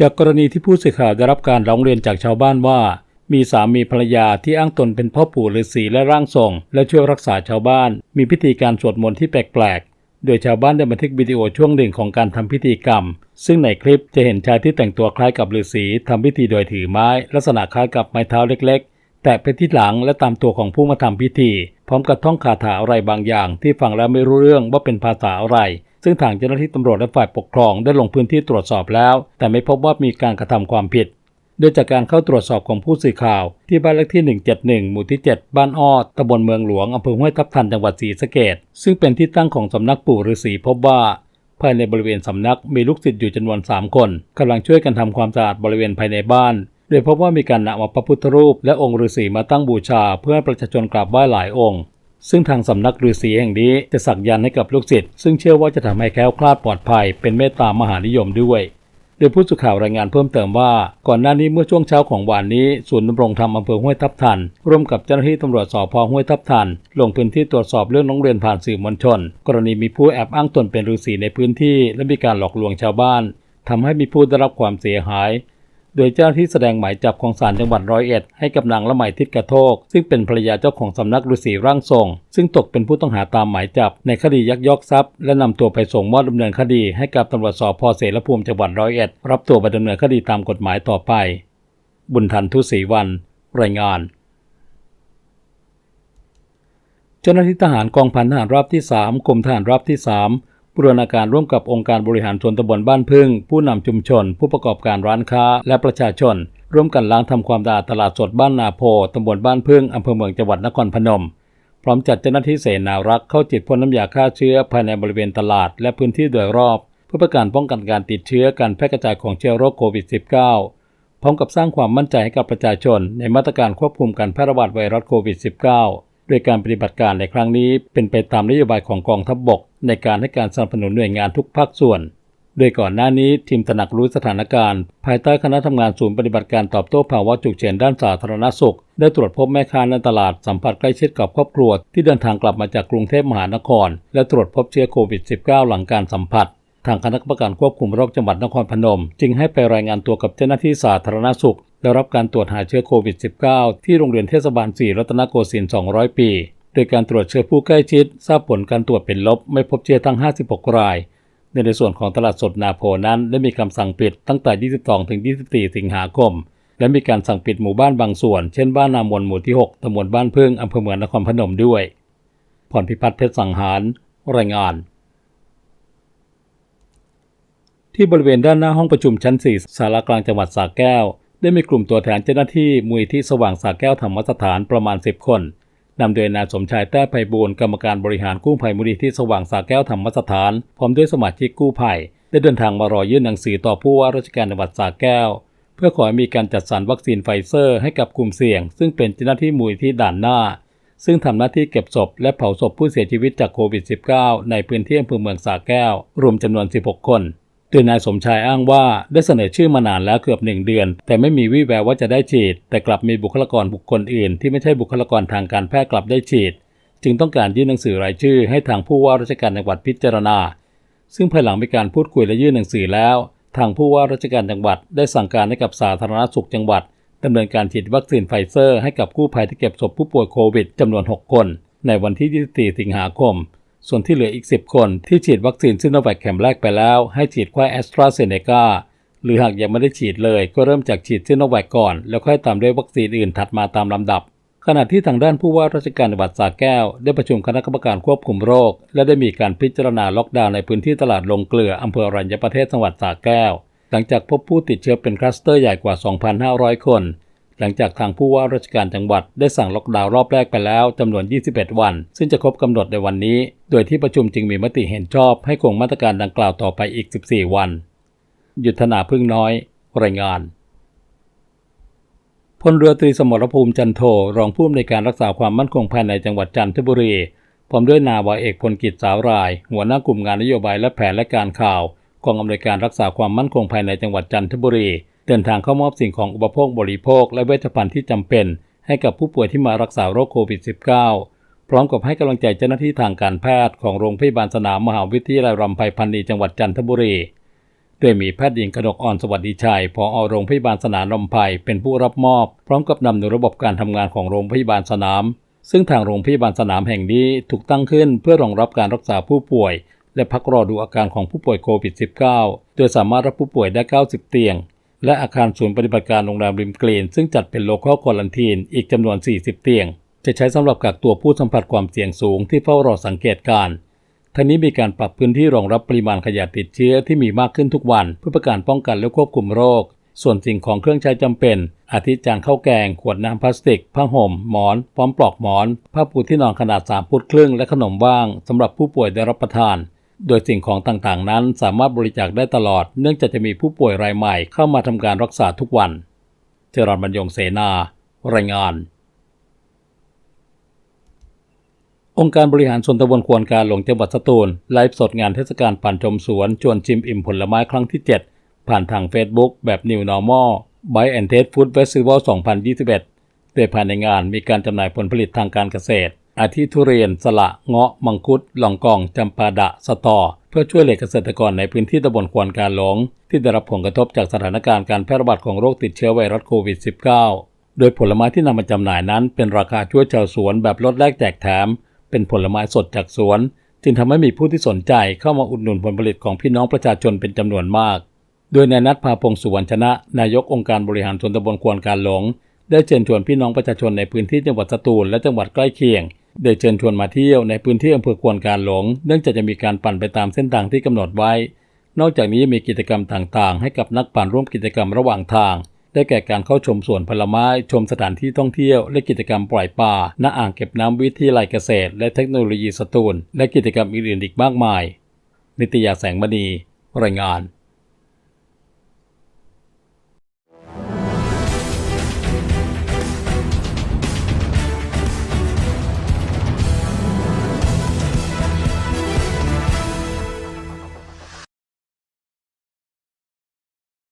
จากกรณีที่ผู้สื่อข่าวได้รับการร้องเรียนจากชาวบ้านว่า มีสามีภรรยาที่อ้างตนเป็นพ่อปู่ฤาษีและร่างทรง และช่วยรักษาชาวบ้าน มีพิธีการสวดมนต์ที่แปลกๆ โดยชาวบ้านได้บันทึกวิดีโอช่วงหนึ่งของการทำพิธีกรรม ซึ่งในคลิปจะเห็นชายที่แต่งตัวคล้ายกับฤาษีทำพิธีโดยถือไม้ ลักษณะคล้ายกับไม้เท้าเล็กๆ แตะไปที่หลังและตามตัวของผู้มาทำพิธี พร้อมกับท่องคาถาอะไรบางอย่าง ที่ฟังแล้วไม่รู้เรื่องว่าเป็นภาษาอะไร ซึ่งทางเจ้าหน้าที่ตำรวจและฝ่ายปกครองได้ลงพื้นที่ตรวจสอบแล้ว แต่ไม่พบว่ามีการกระทำความผิด โดยจากการเข้าตรวจสอบของผู้สื่อข่าว ที่บ้านเลขที่ 171 หมู่ที่ 7 บ้านอ้อตำบลเมืองหลวงอำเภอห้วยทับทันจังหวัดศรีสะเกษซึ่งเป็นที่ตั้งของสำนักปู่ฤาษีพบว่าภายในบริเวณสำนักมีลูกศิษย์อยู่จำนวน 3 คนกำลังช่วยกันทำความสะอาดบริเวณภายในบ้าน โดยพบว่ามีการนำเอาพระพุทธรูปและองค์ฤาษีมาตั้งบูชาเพื่อให้ประชาชนกราบไหว้หลายองค์ ซึ่งทางสำนักฤาษีแห่งนี้จะสักยันให้กับลูกศิษย์ซึ่งเชื่อว่าจะทำให้แคล้วคลาดปลอดภัย เป็นเมตตามหานิยมด้วย โดยผู้สื่อข่าวรายงานเพิ่มเติมว่า ก่อนหน้านี้เมื่อช่วงเช้าของวันนี้ศูนย์ดำรงธรรมอำเภอห้วยทับทัน ร่วมกับเจ้าหน้าที่ตำรวจสพห้วยทับทัน ลงพื้นที่ตรวจสอบเรื่องน้องเรียนผ่านสื่อมวลชน กรณีมีผู้แอบอ้างตนเป็นฤาษีในพื้นที่และมีการหลอกลวงชาวบ้านทำให้มีผู้ได้รับความเสียหาย โดยเจ้าที่แสดงหมายจับของศาลจังหวัดร้อยเอ็ดให้กับนางละไมทิศกระโทก ซึ่งเป็นภรรยาเจ้าของสำนักฤาษีร่างทรง ซึ่งตกเป็นผู้ต้องหาตามหมายจับในคดียักยอกทรัพย์ และนำตัวไปส่งมอบดำเนินคดีให้กับตำรวจสพเสรภูมิจังหวัดร้อยเอ็ดรับตัวไปดำเนินคดีตามกฎหมายต่อไป บุญทันทุศรีวัน รายงานเจ้าหน้าที่ทหารกองพันทหารราบที่ 3 กรมทหารราบที่ 3 บูรณาการร่วมกับองค์การบริหารส่วนตำบลบ้านพึ่ง ผู้นำชุมชน ผู้ประกอบการร้านค้า และประชาชน ร่วมกันล้างทำความสะอาดตลาดสดบ้านนาโพตำบลบ้านพึ่งอำเภอเมืองจังหวัดนครพนม พร้อมจัดเจ้าหน้าที่เสนารักษ์เข้าจิตพ่นน้ำยาฆ่าเชื้อภายในบริเวณตลาด และพื้นที่โดยรอบ เพื่อประการป้องกันการติดเชื้อการแพร่กระจายของเชื้อโรคโควิด -19 พร้อมกับสร้างความมั่นใจให้กับประชาชน ในมาตรการควบคุมการแพร่ระบาดไวรัสโควิด -19 โดยการปฏิบัติการในครั้งนี้เป็นไปตามนโยบายของกองทัพบบก ในการให้การสนับสนุนหน่วยงานทุกภาคส่วน โดยก่อนหน้านี้ทีมตระหนักรู้สถานการณ์ ภายใต้คณะทำงานศูนย์ปฏิบัติการตอบโต้ภาวะฉุกเฉินด้านสาธารณสุข ได้ตรวจพบแม่ค้าในตลาดสัมผัสใกล้ชิดกับครอบครัวที่เดินทางกลับมาจากกรุงเทพมหานคร และตรวจพบเชื้อโควิด -19 หลังการสัมผัสทางคณะกรรมการควบคุมโรคจังหวัดนครพนม จึงให้ไปรายงานตัวกับเจ้าหน้าที่สาธารณสุขได้รับการตรวจหาเชื้อโควิด -19 ที่โรงเรียนเทศบาล 4 รัตนโกสินทร์ 200 ปี โดยการตรวจเชื้อผู้ใกล้ชิด ทราบผลการตรวจเป็นลบ ไม่พบเชื้อทั้ง 56 รายในในส่วนของตลาดสดนาโพนั้นได้มีคำสั่งปิดตั้งแต่ 22 ถึง 24 สิงหาคม และมีการสั่งปิดหมู่บ้านบางส่วน เช่นบ้านนามนหมู่ที่ 6ตำบลบ้านพึ่งอำเภอเมืองนครพนมด้วยพรพิพัฒน์เพชรสังหารรายงานที่บริเวณด้านหน้าห้องประชุมชั้น4สารากลางจังหวัดสระแก้ว ได้มีกลุ่มตัวแทนเจ้าหน้าที่มูลที่สว่างสระแก้วธรรมสถานประมาณ 10 คน นำโดยนายสมชายแต้ไพบูลย์กรรมการบริหารกู้ภัยมูลที่สว่างสระแก้วธรรมสถาน พร้อมด้วยสมาชิกกู้ภัย ได้เดินทางมารอยื่นหนังสือต่อผู้ว่าราชการจังหวัดสระแก้ว เพื่อขอให้มีการจัดสรรวัคซีนไฟเซอร์ให้กับกลุ่มเสี่ยง ซึ่งเป็นเจ้าหน้าที่มูลที่ด่านหน้า ซึ่งทำหน้าที่เก็บศพและเผาศพผู้เสียชีวิตจากโควิด -19 ในพื้นที่อำเภอเมืองสระแก้ว รวมจำนวน 16 คน โดยนายสมชายอ้างว่าได้เสนอชื่อมานานแล้วเกือบหนึ่งเดือน แต่ไม่มีวี่แววว่าจะได้ฉีด แต่กลับมีบุคลากรบุคคลอื่น ที่ไม่ใช่บุคลากรทางการแพทย์กลับได้ฉีด จึงต้องการยื่นหนังสือรายชื่อ ให้ทางผู้ว่าราชการจังหวัดพิจารณา ซึ่งภายหลังมีการพูดคุยและยื่นหนังสือแล้ว ทางผู้ว่าราชการจังหวัด ได้สั่งการให้กับสาธารณสุขจังหวัดดำเนินการฉีดวัคซีนไฟเซอร์ให้กับกู้ภัยที่เก็บศพผู้ป่วยโควิดจำนวน 6 คน ในวันที่ 24 สิงหาคม ส่วนที่เหลืออีก 10 คนที่ฉีดวัคซีนซิโนแวคเข็มแรกไปแล้ว ให้ฉีดแค่แอสตราเซเนกาหรือหากยังไม่ได้ฉีดเลย ก็เริ่มจากฉีดซิโนแวคก่อน แล้วค่อยตามด้วยวัคซีนอื่นถัดมาตามลำดับ ขณะที่ทางด้านผู้ว่าราชการจังหวัดสระแก้ว ได้ประชุมคณะกรรมการควบคุมโรค และได้มีการพิจารณาล็อกดาวน์ในพื้นที่ตลาดลงเกลืออำเภออรัญญประเทศจังหวัดสระแก้ว หลังจากพบผู้ติดเชื้อเป็นคลัสเตอร์ใหญ่กว่า 2,500 คน หลังจากทางผู้ว่าราชการจังหวัดได้สั่งล็อกดาวน์รอบแรกไปแล้วจำนวน 21 วัน ซึ่งจะครบกำหนดในวันนี้ โดยที่ประชุมจึงมีมติเห็นชอบให้คงมาตรการดังกล่าวต่อไปอีก 14 วัน ยุทธนาพึ่งน้อย รายงานพลเรือตรีสมรภูมิจันโทรองผู้อำนวยการรักษาความมั่นคงภายในจังหวัดจันทบุรีพร้อมด้วยนาวาเอกพลกิจสาวราย หัวหน้ากลุ่มงานนโยบายและแผนและการข่าวกองอำนวยการรักษาความมั่นคงภายในจังหวัดจันทบุรี เดินทางเข้ามอบสิ่งของอุปโภคบริโภค และเวชภัณฑ์ที่จำเป็น ให้กับผู้ป่วยที่มารักษาโรคโควิด -19 พร้อมกับให้กำลังใจเจ้าหน้าที่ทางการแพทย์ของโรงพยาบาลสนามมหาวิทยาลัยรำไพพันนีจังหวัดจันทบุรีโดยมีแพทย์หญิงกนกอ่อนสวัสดิชัยผอโรงพยาบาลสนามลำไพเป็นผู้รับมอบ พร้อมกับนำหนูระบบการทำงานของโรงพยาบาลสนาม ซึ่งทางโรงพยาบาลสนามแห่งนี้ถูกตั้งขึ้นเพื่อรองรับการรักษาผู้ป่วย และพักรอดูอาการของผู้ป่วยโควิด -19 โดยสามารถรับผู้ป่วยได้ 90 เตียง และอาคารศูนย์ปฏิบัติการโรงแรมริมกรีนซึ่งจัดเป็นโลคอลควอลันทีนอีกจำนวน 40 เตียง จะใช้สำหรับกักตัวผู้สัมผัสความเสี่ยงสูงที่เฝ้ารอสังเกตการณ์ทั้งนี้มีการปรับพื้นที่รองรับปริมาณขยะติดเชื้อที่มีมากขึ้นทุกวัน เพื่อประการป้องกันและควบคุมโรค ส่วนสิ่งของเครื่องใช้จำเป็น อาทิจานข้าวแกง ขวดน้ำพลาสติก ผ้าห่ม หมอน พร้อมปลอกหมอน ผ้าปูที่นอนขนาด3ฟุตครึ่งและขนมว่างสำหรับผู้ป่วยได้รับประทาน โดยสิ่งของต่างๆ นั้นสามารถบริจาคได้ตลอด เนื่องจากจะมีผู้ป่วยรายใหม่เข้ามาทำการรักษาทุกวัน เจรอนบรรยงเสนา รายงาน องค์การบริหารส่วนตำบลควรการหลวงจังหวัดสตูล ไลฟ์สดงานเทศกาลปั่นชมสวน ชวนชิมอิ่มผลไม้ครั้งที่ 7 ผ่านทาง Facebook แบบ New Normal Buy and Taste Food Festival 2021 โดยภายในงานมีการจำหน่ายผลผลิตทางการเกษตร อาทิทุเรียน สละ เงาะ มังคุดลองกอง จำปาดะ สตอ เพื่อช่วยเหลือเกษตรกรในพื้นที่ตำบลควรการหลง ที่ได้รับผลกระทบจากสถานการณ์การแพร่ระบาดของโรคติดเชื้อไวรัสโควิด -19 โดยผลไม้ที่นำมาจำหน่ายนั้น เป็นราคาช่วยชาวสวนแบบลดแลกแจกแถม เป็นผลไม้สดจากสวน จึงทำให้มีผู้ที่สนใจเข้ามาอุดหนุนผลผลิตของพี่น้องประชาชนเป็นจำนวนมาก โดยนายนัทพาพงศ์สุวรรณชนะ นายกองค์การบริหารส่วนตำบลควรการหลง ได้เชิญชวนพี่น้องประชาชนในพื้นที่จังหวัดสตูลและจังหวัดใกล้เคียง ได้เชิญชวนมาเที่ยวในพื้นที่อำเภอควรการหลง เนื่องจากจะมีการปั่นไปตามเส้นทางที่กำหนดไว้ นอกจากนี้ยังมีกิจกรรมต่างๆ ให้กับนักปั่นร่วมกิจกรรมระหว่างทาง ได้แก่การเข้าชมสวนผลไม้ ชมสถานที่ท่องเที่ยว และกิจกรรมปล่อยปลาณอ่างเก็บน้ำวิทยาลัยเกษตร และเทคโนโลยีสตูล และกิจกรรมอื่นๆอีกมากมาย นิตยาแสงมณี รายงาน